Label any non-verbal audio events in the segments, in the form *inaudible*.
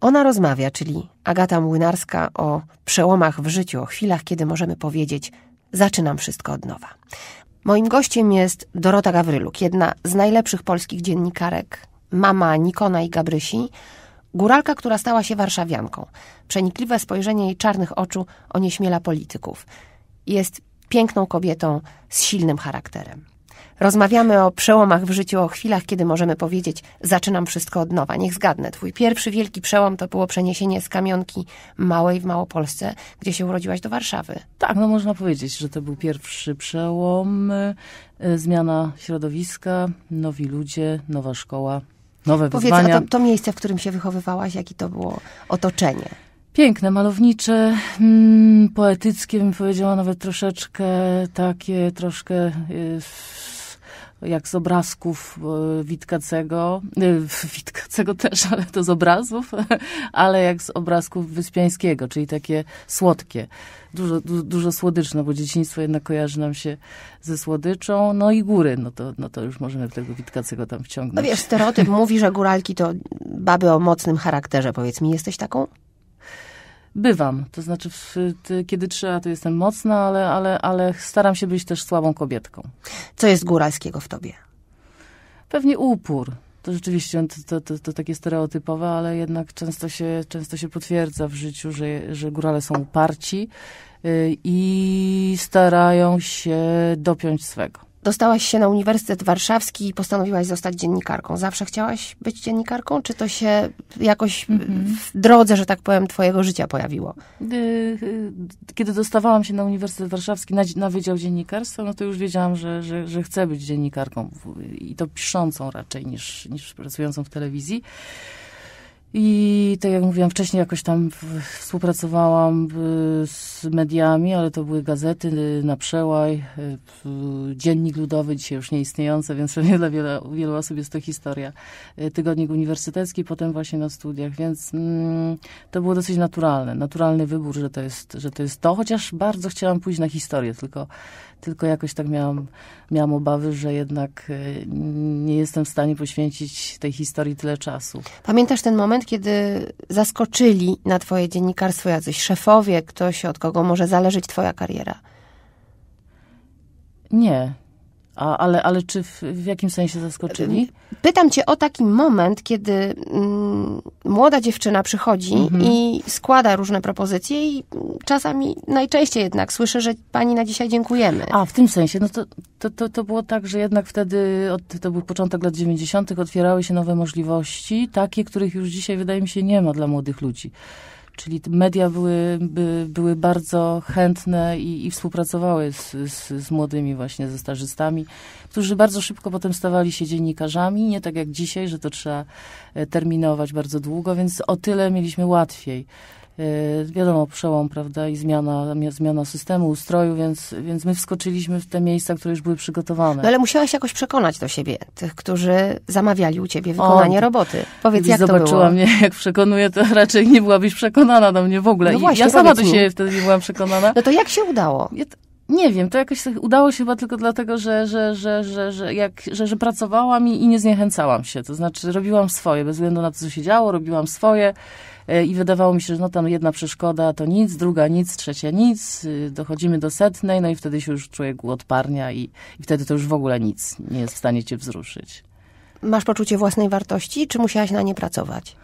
Ona rozmawia, czyli Agata Młynarska, o przełomach w życiu, o chwilach, kiedy możemy powiedzieć: Zaczynam wszystko od nowa. Moim gościem jest Dorota Gawryluk, jedna z najlepszych polskich dziennikarek, mama Nikona i Gabrysi, góralka, która stała się warszawianką. Przenikliwe spojrzenie jej czarnych oczu onieśmiela polityków. Jest piękną kobietą z silnym charakterem. Rozmawiamy o przełomach w życiu, o chwilach, kiedy możemy powiedzieć: Zaczynam wszystko od nowa. Niech zgadnę. Twój pierwszy wielki przełom to było przeniesienie z kamionki małej w Małopolsce, gdzie się urodziłaś do Warszawy. Tak, no można powiedzieć, że to był pierwszy przełom, y, zmiana środowiska, nowi ludzie, nowa szkoła, nowe Powiedz, wyzwania. a to, to miejsce, w którym się wychowywałaś, jakie to było otoczenie? Piękne, malownicze, mm, poetyckie, bym powiedziała, nawet troszeczkę takie, troszkę y, jak z obrazków y, Witkacego, y, Witkacego też, ale to z obrazów, *laughs* ale jak z obrazków Wyspiańskiego, czyli takie słodkie, dużo, du, dużo słodyczne, bo dzieciństwo jednak kojarzy nam się ze słodyczą, no i góry, no to, no to już możemy tego Witkacego tam wciągnąć. No wiesz, stereotyp *laughs* mówi, że góralki to baby o mocnym charakterze. Powiedz mi, jesteś taką? Bywam, to znaczy w, ty, kiedy trzeba, to jestem mocna, ale, ale, ale staram się być też słabą kobietką. Co jest góralskiego w tobie? Pewnie upór. To rzeczywiście to, to, to, takie stereotypowe, ale jednak często się, często się potwierdza w życiu, że, że górale są uparci yy, i starają się dopiąć swego. Dostałaś się na Uniwersytet Warszawski i postanowiłaś zostać dziennikarką. Zawsze chciałaś być dziennikarką, czy to się jakoś w drodze, że tak powiem, twojego życia pojawiło? Yy, Kiedy dostawałam się na Uniwersytet Warszawski na, na Wydział Dziennikarstwa, no to już wiedziałam, że, że, że chcę być dziennikarką i to piszącą raczej niż, niż pracującą w telewizji. I tak jak mówiłam wcześniej, jakoś tam współpracowałam w- z mediami, ale to były gazety y, na przełaj, y, Dziennik Ludowy, dzisiaj już nieistniejący, więc pewnie dla wiele, wielu osób jest to historia. Y, Tygodnik Uniwersytecki, potem właśnie na studiach, więc mm, to było dosyć naturalne, naturalny wybór, że to, jest, że to jest to, chociaż bardzo chciałam pójść na historię, tylko, tylko jakoś tak miałam, miałam obawy, że jednak y, nie jestem w stanie poświęcić tej historii tyle czasu. Pamiętasz ten moment, kiedy zaskoczyli na twoje dziennikarstwo jacyś szefowie, ktoś, od kogo może zależeć twoja kariera? Nie. A, ale, ale czy w, w jakim sensie zaskoczyli? Pytam cię o taki moment, kiedy mm, młoda dziewczyna przychodzi Mhm. i składa różne propozycje i czasami, najczęściej jednak słyszę, że pani na dzisiaj dziękujemy. A, w tym sensie, no to, to, to, to było tak, że jednak wtedy, od, to był początek lat 90., otwierały się nowe możliwości, takie, których już dzisiaj wydaje mi się nie ma dla młodych ludzi. Czyli media były, by, były bardzo chętne i, i współpracowały z, z, z młodymi właśnie, ze stażystami, którzy bardzo szybko potem stawali się dziennikarzami, nie tak jak dzisiaj, że to trzeba e, terminować bardzo długo, więc o tyle mieliśmy łatwiej. E, Wiadomo, przełom, prawda, i zmiana, mia- zmiana systemu, ustroju, więc, więc my wskoczyliśmy w te miejsca, które już były przygotowane. No ale musiałaś jakoś przekonać do siebie tych, którzy zamawiali u ciebie wykonanie O, roboty. Powiedz, jak to zobaczyła było? mnie, *laughs* jak przekonuję, to raczej nie byłabyś przekonana do mnie w ogóle. No I właśnie, ja sama do siebie wtedy nie byłam przekonana. No to jak się udało? Nie wiem, to jakoś tak udało się chyba tylko dlatego, że, że, że, że, że, jak, że, że pracowałam i, i nie zniechęcałam się. To znaczy robiłam swoje, bez względu na to, co się działo, robiłam swoje e, i wydawało mi się, że no tam jedna przeszkoda to nic, druga nic, trzecia nic, y, dochodzimy do setnej, no i wtedy się już człowiek uodparnia i, i wtedy to już w ogóle nic nie jest w stanie cię wzruszyć. Masz poczucie własnej wartości, czy musiałaś na nie pracować?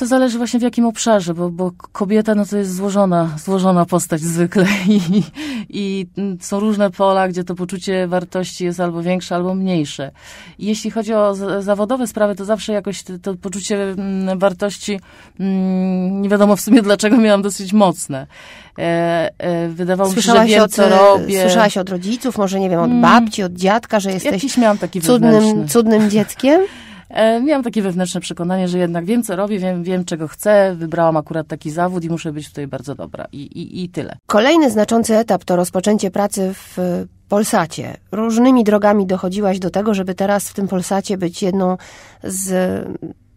To zależy właśnie w jakim obszarze, bo, bo kobieta no to jest złożona, złożona postać zwykle i, i są różne pola, gdzie to poczucie wartości jest albo większe, albo mniejsze. I jeśli chodzi o zawodowe sprawy, to zawsze jakoś to, to poczucie mm, wartości, mm, nie wiadomo w sumie dlaczego miałam dosyć mocne. E, e, wydawało mi się, że Słyszałaś wiem, od, co e, robię. słyszałaś od rodziców, może nie wiem, od Mm. babci, od dziadka, że jesteś Jakiś miałam taki wewnętrzny. cudnym, cudnym dzieckiem? E, Miałam takie wewnętrzne przekonanie, że jednak wiem, co robię, wiem, wiem czego chcę, wybrałam akurat taki zawód i muszę być tutaj bardzo dobra. I, i, i tyle. Kolejny znaczący etap to rozpoczęcie pracy w Polsacie. Różnymi drogami dochodziłaś do tego, żeby teraz w tym Polsacie być jedną z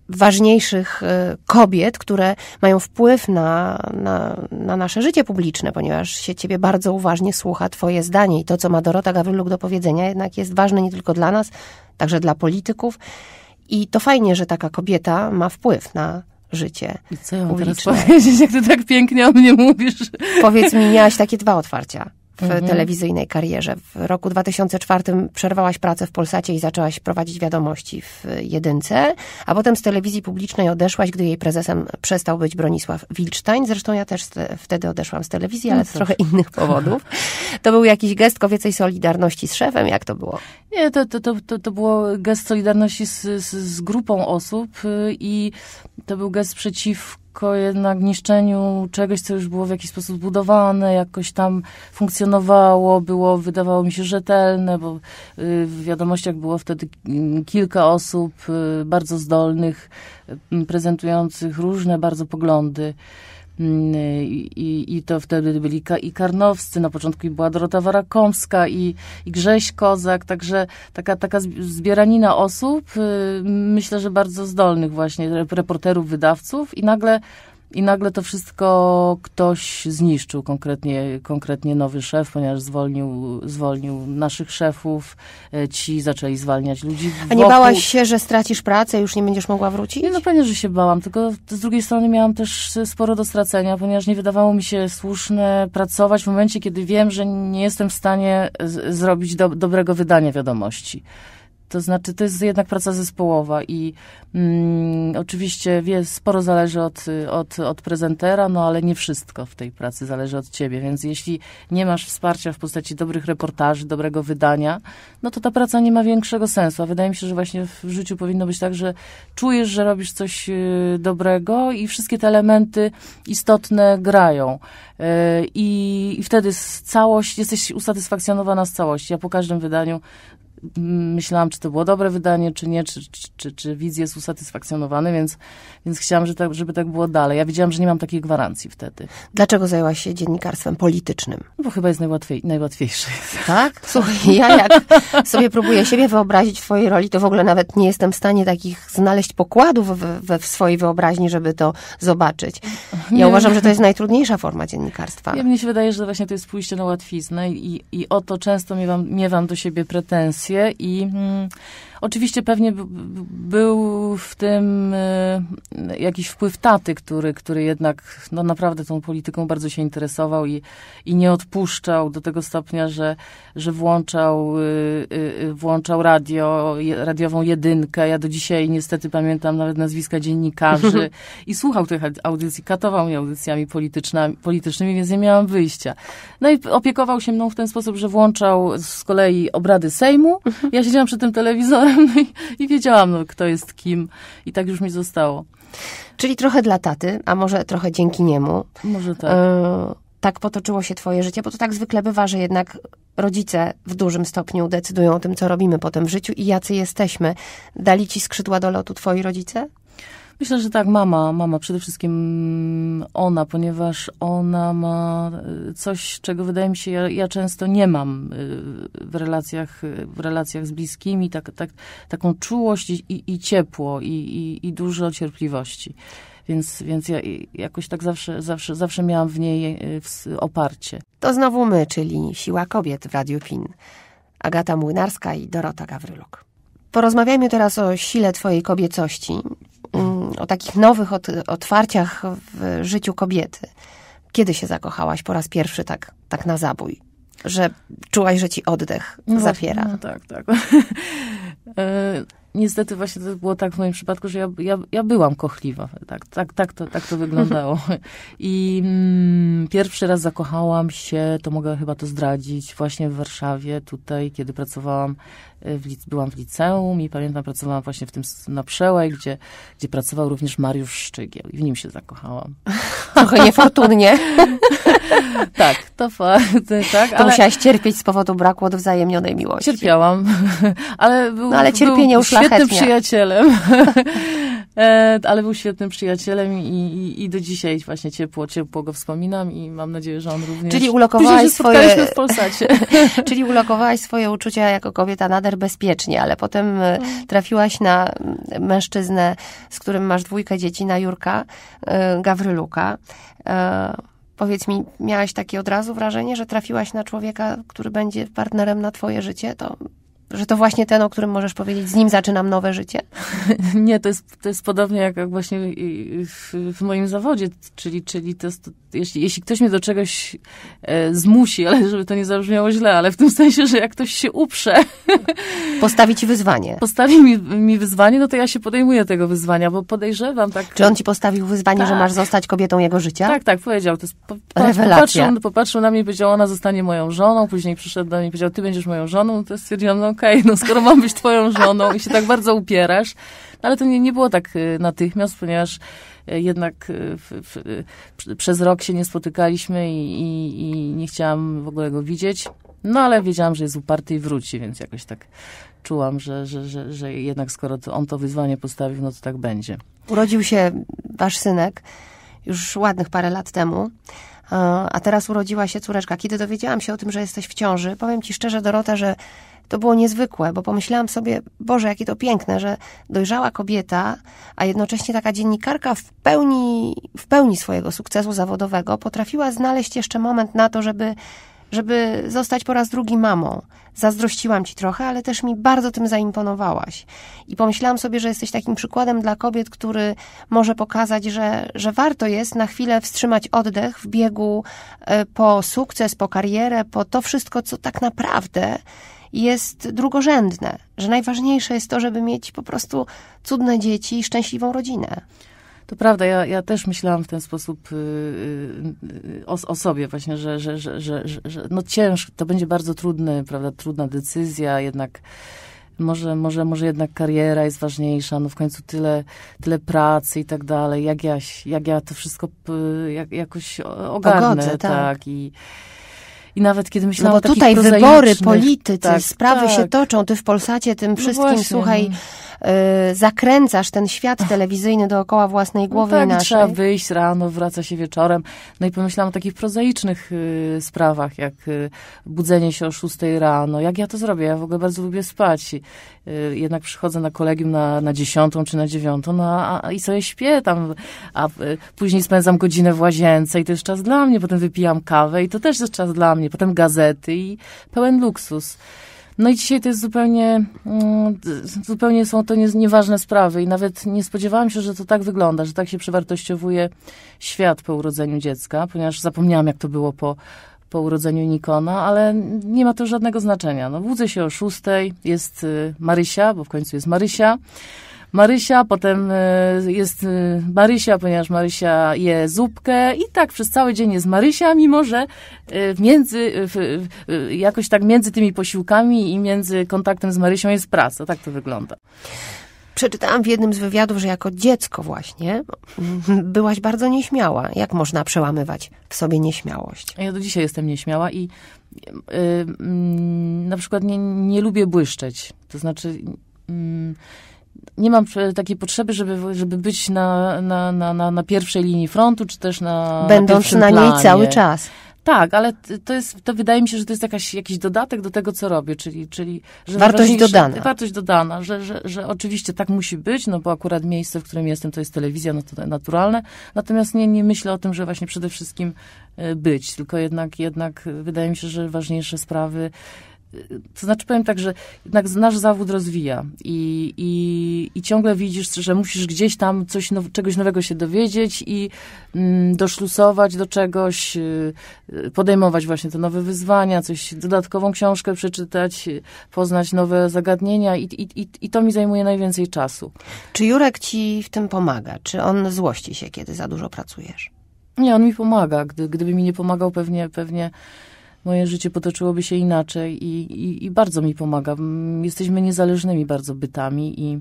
ważniejszych e, kobiet, które mają wpływ na, na, na nasze życie publiczne, ponieważ się ciebie bardzo uważnie słucha twoje zdanie i to, co ma Dorota Gawryluk do powiedzenia, jednak jest ważne nie tylko dla nas, także dla polityków. I to fajnie, że taka kobieta ma wpływ na życie I co ja mam teraz publiczne. powiedzieć, jak ty tak pięknie o mnie mówisz? Powiedz mi, miałaś takie dwa otwarcia w Mhm. telewizyjnej karierze. W roku 2004 przerwałaś pracę w Polsacie i zaczęłaś prowadzić wiadomości w jedynce, a potem z telewizji publicznej odeszłaś, gdy jej prezesem przestał być Bronisław Wilcztań. Zresztą ja też te, wtedy odeszłam z telewizji, ale No z trochę innych powodów. To był jakiś gest kobiecej solidarności z szefem? Jak to było? Nie, to, to, to, to, było gest solidarności z, z, z grupą osób y, i to był gest przeciwko jednak niszczeniu czegoś, co już było w jakiś sposób zbudowane, jakoś tam funkcjonowało, było, wydawało mi się, rzetelne, bo y, w wiadomościach było wtedy mm, kilka osób y, bardzo zdolnych, y, prezentujących różne bardzo poglądy. Mm, I, i, to wtedy byli i Karnowscy, na początku była Dorota Warakomska i, i Grześ Kozak, także taka, taka zb- zbieranina osób, y, myślę, że bardzo zdolnych właśnie, rep- reporterów, wydawców i nagle, i nagle to wszystko ktoś zniszczył, konkretnie, konkretnie nowy szef, ponieważ zwolnił, zwolnił naszych szefów, y, ci zaczęli zwalniać ludzi A nie wokół. bałaś się, że stracisz pracę, już nie będziesz mogła wrócić? Nie, no pewnie, że się bałam, tylko z drugiej strony miałam też sporo do stracenia, ponieważ nie wydawało mi się słuszne pracować w momencie, kiedy wiem, że nie jestem w stanie zrobić do, dobrego wydania wiadomości. To znaczy, to jest jednak praca zespołowa i mm, oczywiście wie, sporo zależy od, od, od prezentera, no ale nie wszystko w tej pracy zależy od ciebie, więc jeśli nie masz wsparcia w postaci dobrych reportaży, dobrego wydania, no to ta praca nie ma większego sensu. A wydaje mi się, że właśnie w życiu powinno być tak, że czujesz, że robisz coś y, dobrego i wszystkie te elementy istotne grają. Y, I, I wtedy całość, jesteś usatysfakcjonowana z całości. Ja po każdym wydaniu myślałam, czy to było dobre wydanie, czy nie, czy, czy, czy, czy widz jest usatysfakcjonowany, więc, więc chciałam, żeby tak, żeby tak było dalej. Ja wiedziałam, że nie mam takiej gwarancji wtedy, Dlaczego zajęłaś się dziennikarstwem politycznym? no bo chyba jest najłatwiej, najłatwiejsze. Tak? Słuchaj, ja jak sobie próbuję siebie wyobrazić w twojej roli, to w ogóle nawet nie jestem w stanie takich znaleźć pokładów we, we w swojej wyobraźni, żeby to zobaczyć. Ja Nie. uważam, że to jest najtrudniejsza forma dziennikarstwa. Ja mnie się wydaje, że właśnie to jest pójście na łatwiznę i, i o to często miewam, miewam do siebie pretensje i mm, oczywiście pewnie był w tym y, jakiś wpływ taty, który, który jednak no naprawdę tą polityką bardzo się interesował i, i nie odpuszczał do tego stopnia, że, że włączał, y, y, włączał radio, radiową jedynkę. Ja do dzisiaj niestety pamiętam nawet nazwiska dziennikarzy *laughs* i słuchał tych audycji, katował mnie audycjami politycznymi, więc nie miałam wyjścia. No i opiekował się mną w ten sposób, że włączał z kolei obrady Sejmu. Ja siedziałam przed tym telewizorem *laughs* no i, i wiedziałam, no, kto jest kim. I tak już mi zostało. Czyli trochę dla taty, a może trochę dzięki niemu. Może tak. E, tak potoczyło się twoje życie, bo to tak zwykle bywa, że jednak rodzice w dużym stopniu decydują o tym, co robimy potem w życiu i jacy jesteśmy. Dali ci skrzydła do lotu twoi rodzice? Myślę, że tak, mama, mama, przede wszystkim ona, ponieważ ona ma y, coś, czego wydaje mi się, ja, ja często nie mam y, w relacjach, w relacjach z bliskimi, tak, tak, taką czułość i, i, ciepło i, i, i dużo cierpliwości. Więc, więc ja jakoś tak zawsze, zawsze, zawsze miałam w niej y, oparcie. To znowu my, czyli Siła Kobiet w Radiu PIN. Agata Młynarska i Dorota Gawryluk. Porozmawiajmy teraz o sile twojej kobiecości, o takich nowych ot otwarciach w życiu kobiety. Kiedy się zakochałaś po raz pierwszy tak, tak na zabój? Że czułaś, że ci oddech No zapiera. Właśnie, no tak, tak. *laughs* E, Niestety właśnie to było tak w moim przypadku, że ja, ja, ja byłam kochliwa. Tak, tak, tak, to, tak to wyglądało. *laughs* I mm, pierwszy raz zakochałam się, to mogę chyba to zdradzić, właśnie w Warszawie, tutaj, kiedy pracowałam, w, lic- byłam w liceum i pamiętam, pracowałam właśnie w tym na Przełaj, gdzie, gdzie pracował również Mariusz Szczygieł i w nim się zakochałam. *laughs* Trochę niefortunnie. *laughs* Tak, to fakt, *laughs* tak. To musiałaś cierpieć z powodu braku odwzajemnionej miłości. Cierpiałam, ale był, No, ale cierpienie był świetnym przyjacielem. E, ale był świetnym przyjacielem i, i, i do dzisiaj właśnie ciepło, ciepło go wspominam i mam nadzieję, że on również... Czyli ulokowałaś swoje- w Polsacie. *laughs* Czyli ulokowałaś swoje uczucia jako kobieta nader bezpiecznie, ale potem e, trafiłaś na mężczyznę, z którym masz dwójkę dzieci, na Jurka e, Gawryluka. Powiedz mi, miałaś takie od razu wrażenie, że trafiłaś na człowieka, który będzie partnerem na twoje życie? To że to właśnie ten, o którym możesz powiedzieć, z nim zaczynam nowe życie? *laughs* Nie, to jest, to jest podobnie jak, właśnie w, w, moim zawodzie, czyli, czyli to jest, jeśli, jeśli ktoś mnie do czegoś e, zmusi, ale żeby to nie zabrzmiało źle, ale w tym sensie, że jak ktoś się uprze. *laughs* Postawi ci wyzwanie. Postawi mi, mi wyzwanie, no to ja się podejmuję tego wyzwania, bo podejrzewam tak. Czy on ci postawił wyzwanie, tak. że masz zostać kobietą jego życia? Tak, tak, powiedział. To jest, po, Rewelacja. Popatrzył, popatrzył na mnie i powiedział, ona zostanie moją żoną, później przyszedł do mnie i powiedział, ty będziesz moją żoną, to stwierdziłam, no okej, okay, no skoro mam być twoją żoną i się tak bardzo upierasz, no ale to nie, nie było tak y, natychmiast, ponieważ y, jednak y, w, w, przez rok się nie spotykaliśmy i, i, i nie chciałam w ogóle go widzieć. No ale wiedziałam, że jest uparty i wróci, więc jakoś tak czułam, że, że, że, że jednak skoro to on to wyzwanie postawił, no to tak będzie. Urodził się wasz synek już ładnych parę lat temu, a teraz urodziła się córeczka. Kiedy dowiedziałam się o tym, że jesteś w ciąży, powiem ci szczerze, Dorota, że to było niezwykłe, bo pomyślałam sobie, Boże, jakie to piękne, że dojrzała kobieta, a jednocześnie taka dziennikarka w pełni, w pełni swojego sukcesu zawodowego potrafiła znaleźć jeszcze moment na to, żeby żeby zostać po raz drugi mamą. Zazdrościłam ci trochę, ale też mi bardzo tym zaimponowałaś. I pomyślałam sobie, że jesteś takim przykładem dla kobiet, który może pokazać, że, że warto jest na chwilę wstrzymać oddech w biegu e, po sukces, po karierę, po to wszystko, co tak naprawdę jest drugorzędne. Że najważniejsze jest to, żeby mieć po prostu cudne dzieci i szczęśliwą rodzinę. To prawda, ja, ja też myślałam w ten sposób y, y, o, o sobie właśnie, że, że, że, że, że no ciężko, to będzie bardzo trudny, prawda, trudna decyzja, jednak może, może, może jednak kariera jest ważniejsza, no w końcu tyle, tyle pracy i tak dalej, jak ja, jak ja to wszystko jak, jakoś ogarnę, Pogodzę, tak. tak, i i nawet kiedy myślałam no bo tutaj wybory, politycy, tak, sprawy tak. się toczą. Ty w Polsacie tym no wszystkim, no słuchaj, y, zakręcasz ten świat telewizyjny dookoła własnej głowy no tak, naszej. trzeba wyjść rano, wraca się wieczorem. No i pomyślałam o takich prozaicznych y, sprawach, jak y, budzenie się o 6 rano. Jak ja to zrobię? Ja w ogóle bardzo lubię spać. Y, jednak przychodzę na kolegium na, na 10 czy na 9, no a, a, i sobie śpię tam, a y, później spędzam godzinę w łazience i to jest czas dla mnie. Potem wypijam kawę i to też jest czas dla mnie. Potem gazety i pełen luksus. No i dzisiaj to jest zupełnie, mm, zupełnie są to nie, nieważne sprawy i nawet nie spodziewałam się, że to tak wygląda, że tak się przewartościowuje świat po urodzeniu dziecka, ponieważ zapomniałam, jak to było po, po urodzeniu Nikona, ale nie ma to żadnego znaczenia. No, budzę się o szóstej, jest y, Marysia, bo w końcu jest Marysia. Marysia, potem y, jest y, Marysia, ponieważ Marysia je zupkę i tak przez cały dzień jest Marysia, mimo że y, między, jakoś tak między tymi posiłkami i między kontaktem z Marysią jest praca. Tak to wygląda. Przeczytałam w jednym z wywiadów, że jako dziecko właśnie *laughs* byłaś bardzo nieśmiała. Jak można przełamywać w sobie nieśmiałość? Ja do dzisiaj jestem nieśmiała i yy, yy, na przykład nie, nie lubię błyszczeć. To znaczy... Yy, nie mam takiej potrzeby, żeby, żeby być na, na, na, na pierwszej linii frontu, czy też na. Będąc na, na niej cały czas. Tak, ale to jest, to wydaje mi się, że to jest jakaś, jakiś dodatek do tego, co robię, czyli, czyli że wartość dodana. Wartość dodana, że, że, że oczywiście tak musi być, no bo akurat miejsce, w którym jestem, to jest telewizja, no to naturalne. Natomiast nie, nie myślę o tym, że właśnie przede wszystkim e, być, tylko jednak, jednak wydaje mi się, że ważniejsze sprawy to znaczy powiem tak, że jednak nasz zawód rozwija i, i, i ciągle widzisz, że musisz gdzieś tam coś now, czegoś nowego się dowiedzieć i mm, doszlusować do czegoś, y, podejmować właśnie te nowe wyzwania, coś, dodatkową książkę przeczytać, poznać nowe zagadnienia i, i, i, i to mi zajmuje najwięcej czasu. Czy Jurek ci w tym pomaga? Czy on złości się, kiedy za dużo pracujesz? Nie, on mi pomaga. Gdy, gdyby mi nie pomagał, pewnie, pewnie moje życie potoczyłoby się inaczej i, i, i bardzo mi pomaga. Jesteśmy niezależnymi bardzo bytami i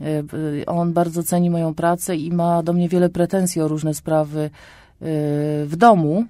e, on bardzo ceni moją pracę i ma do mnie wiele pretensji o różne sprawy e, w domu.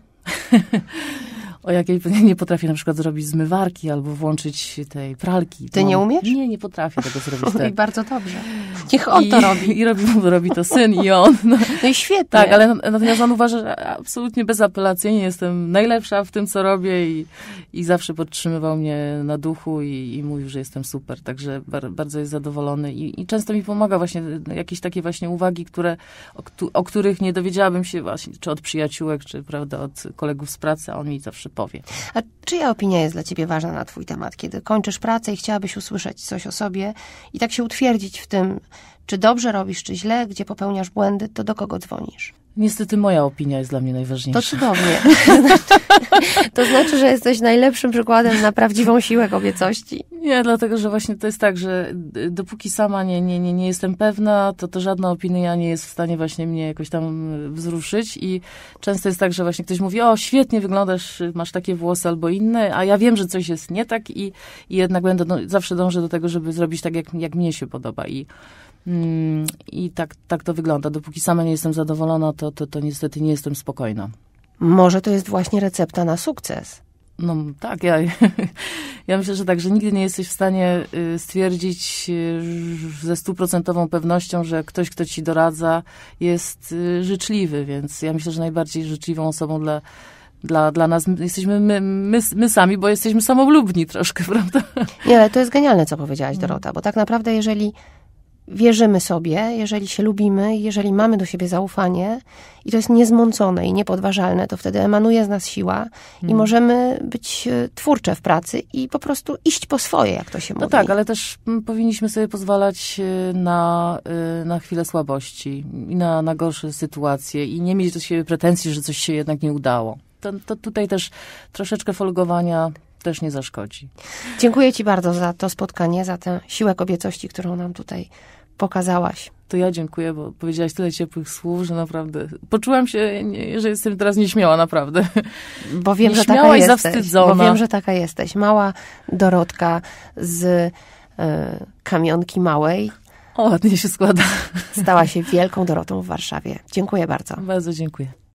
*laughs* o jakiej *laughs* nie potrafię na przykład zrobić zmywarki albo włączyć tej pralki. Ty nie umiesz? Nie, nie potrafię tego *laughs* zrobić. Tak. I bardzo dobrze. *laughs* Niech on I, to robi. I robi, robi to syn i on. No, no i świetnie. Tak, ale natomiast on uważa, że absolutnie bezapelacyjnie jestem najlepsza w tym, co robię i, i zawsze podtrzymywał mnie na duchu i, i mówił, że jestem super. Także bar, bardzo jest zadowolony i, i często mi pomaga właśnie jakieś takie właśnie uwagi, które, o, o których nie dowiedziałabym się właśnie, czy od przyjaciółek, czy prawda, od kolegów z pracy, a on mi zawsze powie. A czyja opinia jest dla ciebie ważna na twój temat? Kiedy kończysz pracę i chciałabyś usłyszeć coś o sobie i tak się utwierdzić w tym, czy dobrze robisz, czy źle, gdzie popełniasz błędy, to do kogo dzwonisz? Niestety moja opinia jest dla mnie To najważniejsza. cudownie. *laughs* to znaczy, że jesteś najlepszym przykładem na prawdziwą siłę kobiecości. Nie, dlatego, że właśnie to jest tak, że dopóki sama nie, nie, nie, nie jestem pewna, to, to żadna opinia nie jest w stanie właśnie mnie jakoś tam wzruszyć i często jest tak, że właśnie ktoś mówi, o świetnie wyglądasz, masz takie włosy albo inne, a ja wiem, że coś jest nie tak i, i jednak będę, no, zawsze dążę do tego, żeby zrobić tak, jak, jak mnie się podoba i i tak, tak to wygląda. Dopóki sama nie jestem zadowolona, to, to, to niestety nie jestem spokojna. Może to jest właśnie recepta na sukces. No tak, ja, *laughs* ja myślę, że tak, że nigdy nie jesteś w stanie y, stwierdzić y, ze stuprocentową pewnością, że ktoś, kto ci doradza, jest y, życzliwy, więc ja myślę, że najbardziej życzliwą osobą dla, dla, dla nas jesteśmy my, my, my sami, bo jesteśmy samolubni troszkę, *laughs* prawda? Nie, ale to jest genialne, co powiedziałaś, Dorota, bo tak naprawdę, jeżeli wierzymy sobie, jeżeli się lubimy, jeżeli mamy do siebie zaufanie i to jest niezmącone i niepodważalne, to wtedy emanuje z nas siła i możemy być e, twórcze w pracy i po prostu iść po swoje, jak to się No mówi. tak, ale też mm, powinniśmy sobie pozwalać y, na, y, na chwilę słabości i na, na gorsze sytuacje i nie mieć do siebie pretensji, że coś się jednak nie udało. To, to tutaj też troszeczkę folgowania też nie zaszkodzi. Dziękuję Ci bardzo za to spotkanie, za tę siłę kobiecości, którą nam tutaj pokazałaś. To ja dziękuję, bo powiedziałaś tyle ciepłych słów, że naprawdę poczułam się, że jestem teraz nieśmiała, naprawdę. Bo wiem, że taka jesteś. zawstydzona. Bo wiem, że taka jesteś. Mała Dorotka z e, kamionki małej O, ładnie się składa. stała się wielką Dorotą w Warszawie. Dziękuję bardzo. Bardzo dziękuję.